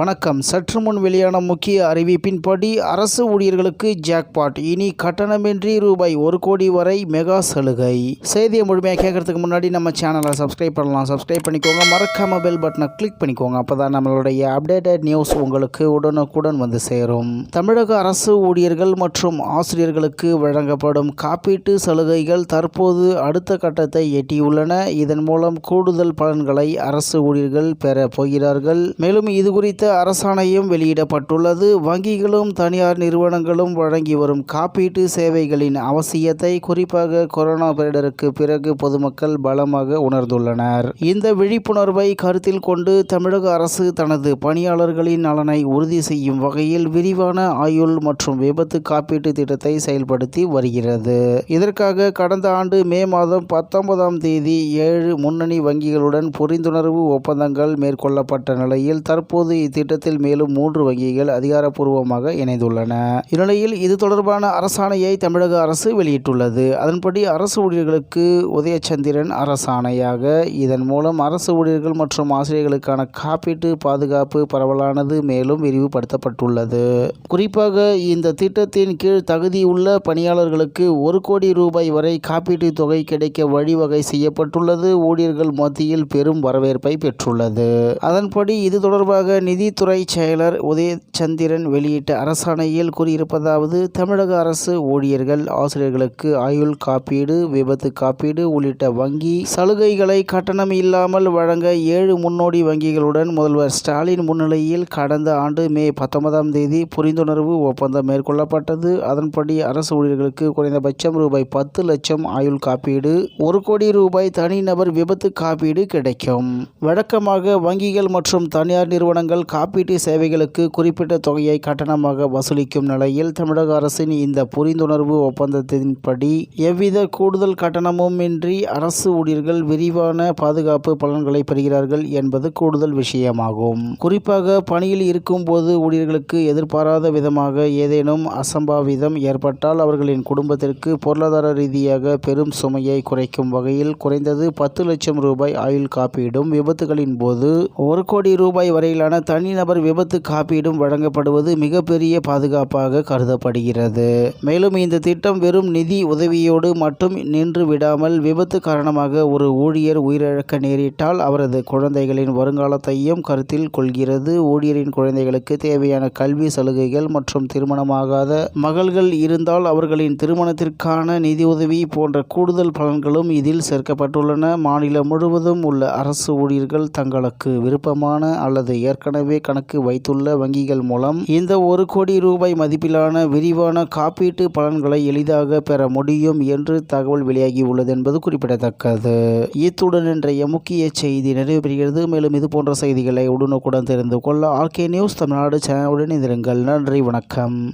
வணக்கம். சற்று முன் வெளியான முக்கிய அறிவிப்பின்படி அரசு ஊழியர்களுக்கு ஜாக்பாட் இனி கட்டணமின்றி ரூபாய் ஒரு கோடி வரை மெகா சலுகை. செய்தியை முழுமையாக கேட்கறதுக்கு முன்னாடி நம்ம சேனலை சப்ஸ்கிரைப் பண்ணலாம். சப்ஸ்கிரைப் பண்ணிக்கோங்க. மறக்காம பெல் பட்டனை கிளிக் பண்ணிக்கோங்க. அப்பதான் நம்மளுடைய அப்டேட்டட் நியூஸ் உங்களுக்கு உடனுக்குடன் வந்து சேரும். தமிழக அரசு ஊழியர்கள் மற்றும் ஆசிரியர்களுக்கு வழங்கப்படும் காப்பீட்டு சலுகைகள் தற்போது அடுத்த கட்டத்தை எட்டியுள்ளன. இதன் மூலம் கூடுதல் பலன்களை அரசு ஊழியர்கள் பெற போகிறார்கள். மேலும் இது குறித்த அரசாணையும் வெளியிடப்பட்டுள்ளது. வங்கிகளும் தனியார் நிறுவனங்களும் வழங்கி வரும் காப்பீட்டு சேவைகளின் அவசியத்தை குறிப்பாக கொரோனா பேரிடருக்கு பிறகு பொதுமக்கள் பலமாக உணர்ந்துள்ளனர். இந்த விழிப்புணர்வை கருத்தில் கொண்டு தமிழக அரசு தனது பணியாளர்களின் நலனை உறுதி செய்யும் வகையில் விரிவான ஆயுள் மற்றும் விபத்து காப்பீட்டு திட்டத்தை செயல்படுத்தி வருகிறது. இதற்காக கடந்த ஆண்டு மே மாதம் பத்தொன்பதாம் தேதி ஏழு முன்னணி வங்கிகளுடன் புரிந்துணர்வு ஒப்பந்தங்கள் மேற்கொள்ளப்பட்ட நிலையில் தற்போது திட்டத்தில் மேலும் மூன்று வங்கிகள் அதிகாரப்பூர்வமாக இணைந்துள்ளன. இந்நிலையில் இது தொடர்பான அரசாணையை தமிழக அரசு வெளியிட்டுள்ளது. அதன்படி அரசு ஊழியர்களுக்கு உதயச்சந்திரன் அரசாணையாக. இதன் மூலம் அரசு ஊழியர்கள் மற்றும் ஆசிரியர்களுக்கான காப்பீட்டு பாதுகாப்பு பரவலானது மேலும் விரிவுபடுத்தப்பட்டுள்ளது. குறிப்பாக இந்த திட்டத்தின் கீழ் தகுதியுள்ள பணியாளர்களுக்கு ஒரு கோடி ரூபாய் வரை காப்பீட்டு தொகை கிடைக்க வழிவகை செய்யப்பட்டுள்ளது. ஊழியர்கள் மத்தியில் பெரும் வரவேற்பை பெற்றுள்ளது. அதன்படி இது தொடர்பாக நிதி நிதித்துறை செயலர் உதயச்சந்திரன் வெளியிட்ட அரசாணையில் கூறியிருப்பதாவது தமிழக அரசு ஊழியர்கள் ஆசிரியர்களுக்கு ஆயுள் காப்பீடு விபத்து காப்பீடு உள்ளிட்ட வங்கி சலுகைகளை கட்டணம் இல்லாமல் வழங்க ஏழு முன்னோடி வங்கிகளுடன் முதல்வர் ஸ்டாலின் முன்னிலையில் கடந்த ஆண்டு மே பத்தொன்பதாம் தேதி புரிந்துணர்வு ஒப்பந்தம் மேற்கொள்ளப்பட்டது. அதன்படி அரசு ஊழியர்களுக்கு குறைந்தபட்சம் ரூபாய் பத்து லட்சம் ஆயுள் காப்பீடு ஒரு கோடி ரூபாய் தனிநபர் விபத்து காப்பீடு கிடைக்கும். வழக்கமாக வங்கிகள் மற்றும் தனியார் நிறுவனங்கள் காப்பீட்டு சேவைகளுக்கு குறிப்பிட்ட தொகையை கட்டணமாக வசூலிக்கும் நிலையில் தமிழக அரசின் இந்த புரிந்துணர்வு ஒப்பந்தத்தின்படி எவ்வித கூடுதல் கட்டணமும் இன்றி அரசு ஊழியர்கள் விரிவான பாதுகாப்பு பலன்களை பெறுகிறார்கள் என்பது கூடுதல் விஷயமாகும். குறிப்பாக பணியில் இருக்கும்போது ஊழியர்களுக்கு எதிர்பாராத விதமாக ஏதேனும் அசம்பாவிதம் ஏற்பட்டால் அவர்களின் குடும்பத்திற்கு பொருளாதார ரீதியாக பெரும் சுமையை குறைக்கும் வகையில் குறைந்தது பத்து லட்சம் ரூபாய் ஆயுள் காப்பீடும் விபத்துகளின் போது ஒரு கோடி ரூபாய் வரையிலான தனிநபர் விபத்து காப்பீடும் வழங்கப்படுவது மிகப்பெரிய பாதுகாப்பாக கருதப்படுகிறது. மேலும் இந்த திட்டம் வெறும் நிதி உதவியோடு மட்டும் நின்று விடாமல் விபத்து காரணமாக ஒரு ஊழியர் உயிரிழக்க நேரிட்டால் அவரது குழந்தைகளின் வருங்காலத்தையும் கருத்தில் கொள்கிறது. ஊழியரின் குழந்தைகளுக்கு தேவையான கல்வி சலுகைகள் மற்றும் திருமணமாகாத மகள்கள் இருந்தால் அவர்களின் திருமணத்திற்கான நிதியுதவி போன்ற கூடுதல் பலன்களும் இதில் சேர்க்கப்பட்டுள்ளன. மாநிலம் முழுவதும் உள்ள அரசு ஊழியர்கள் தங்களுக்கு விருப்பமான அல்லது ஏற்கனவே கணக்கு வைத்துள்ள வங்கிகள் மூலம் இந்த ஒரு கோடி ரூபாய் மதிப்பிலான விரிவான காப்பீட்டு பலன்களை எளிதாக பெற முடியும் என்று தகவல் வெளியாகியுள்ளது என்பது குறிப்பிடத்தக்கது. இத்துடன் இன்றைய முக்கிய செய்தி நிறைவு பெறுகிறது. மேலும் இது போன்ற செய்திகளை உடனுக்குடன் தெரிந்து கொள்ள ஆர்கே நியூஸ் தமிழ்நாடு சேனலுடன் இருங்கள் நன்றி வணக்கம்.